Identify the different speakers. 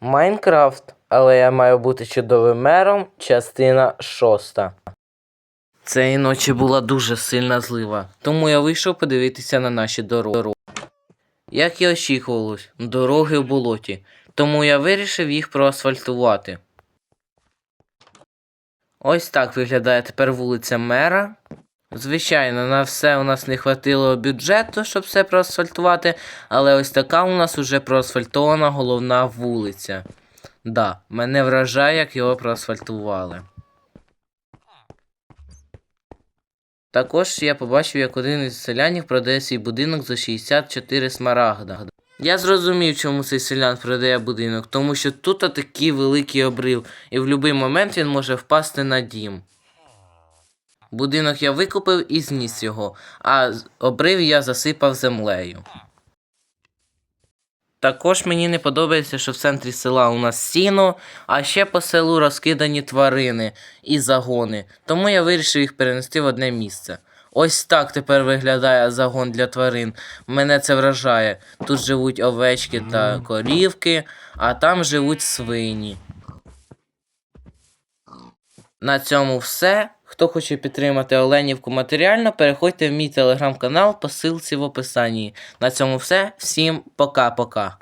Speaker 1: Майнкрафт, але я маю бути чудовим мером, частина шоста. Цієї ночі була дуже сильна злива, тому я вийшов подивитися на наші дороги. Як і очікувалось, дороги в болоті, тому я вирішив їх проасфальтувати. Ось так виглядає тепер вулиця мера. Звичайно, на все у нас не хватило бюджету, щоб все проасфальтувати, але ось така у нас уже проасфальтована головна вулиця. Да, мене вражає, як його проасфальтували. Також я побачив, як один із селянів продає свій будинок за 64 смарагда. Я зрозумів, чому цей селян продає будинок, тому що тут такий великий обрив, і в будь-який момент він може впасти на дім. Будинок я викупив і зніс його, а обрив я засипав землею. Також мені не подобається, що в центрі села у нас сіно, а ще по селу розкидані тварини і загони, тому я вирішив їх перенести в одне місце. Ось так тепер виглядає загон для тварин. Мене це вражає. Тут живуть овечки та корівки, а там живуть свині. На цьому все. Хто хоче підтримати Оленівку матеріально, переходьте в мій телеграм-канал по ссылці в описанні. На цьому все. Всім пока-пока.